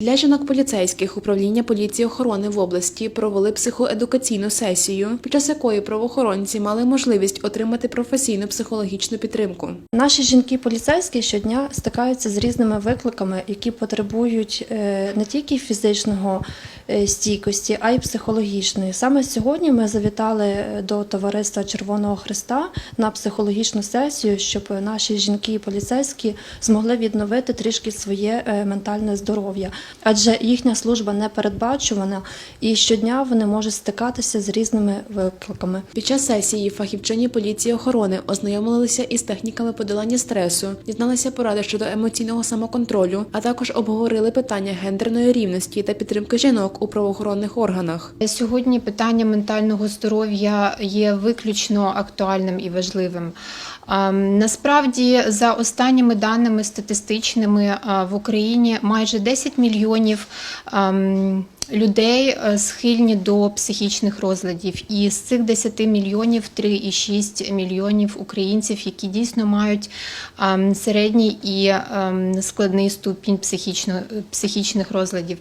Для жінок поліцейських управління поліції охорони в області провели психоедукаційну сесію, під час якої правоохоронці мали можливість отримати професійну психологічну підтримку. Наші жінки поліцейські щодня стикаються з різними викликами, які потребують е, не тільки фізичного стійкості, а й психологічної. Саме сьогодні ми завітали до товариства Червоного Христа на психологічну сесію, щоб наші жінки і поліцейські змогли відновити трішки своє е, ментальне здоров'я, адже їхня служба не передбачувана, і щодня вони можуть стикатися з різними викликами. Під час сесії фахівчині поліції охорони ознайомилися із техніками подолання стресу, дізналися поради щодо емоційного самоконтролю, а також обговорили питання гендерної рівності та підтримки жінок у правоохоронних органах. Сьогодні питання ментального здоров'я є виключно актуальним і важливим. Ем, Насправді, за останніми даними статистичними, е, в Україні майже 10 мільйонів ем, людей е, схильні до психічних розладів, і з цих 10 мільйонів 3,6 мільйонів українців, які дійсно мають ем, середній і ем, складний ступінь психічних розладів.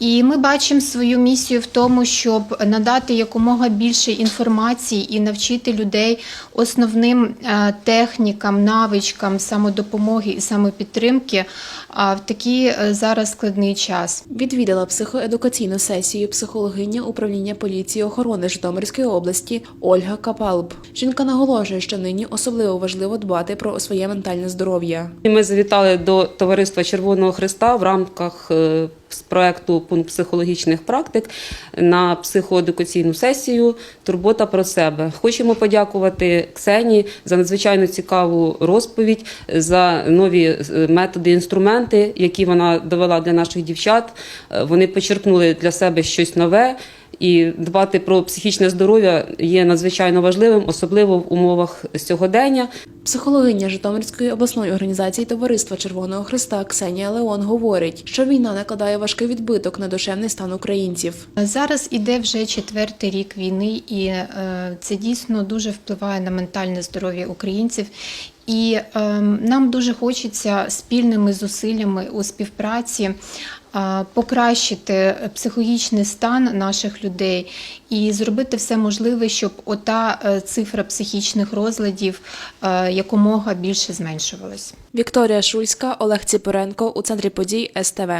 І ми бачимо свою місію в тому, щоб надати якомога більше інформації і навчити людей основним е, технікам, навичкам самодопомоги і самопідтримки в такий е, зараз складний час. Відвідала психоедукаційну сесію психологиня управління поліції охорони Житомирської області Ольга Капалб. Жінка наголошує, що нині особливо важливо дбати про своє ментальне здоров'я. Ми завітали до товариства Червоного Христа в рамках е, з проекту пункт психологічних практик на психоедукаційну сесію Турбота про себе. Хочемо подякувати Ксені за надзвичайно цікаву розповідь, за нові е, методи, інструменти, які вона довела для наших дівчат. Е, Вони почерпнули для себе щось нове. І дбати про психічне здоров'я є надзвичайно важливим, особливо в умовах сьогодення. Психологиня Житомирської обласної організації Товариства Червоного Христа Ксенія Леон говорить, що війна накладає важкий відбиток на душевний стан українців. Зараз іде вже четвертий рік війни, і е, це дійсно дуже впливає на ментальне здоров'я українців. І е, нам дуже хочеться спільними зусиллями у співпраці покращити психологічний стан наших людей і зробити все можливе, щоб ота е, цифра психічних розладів е, якомога більше зменшувалась. Вікторія Шульська, Олег Ціпоренко у центрі подій СТВ.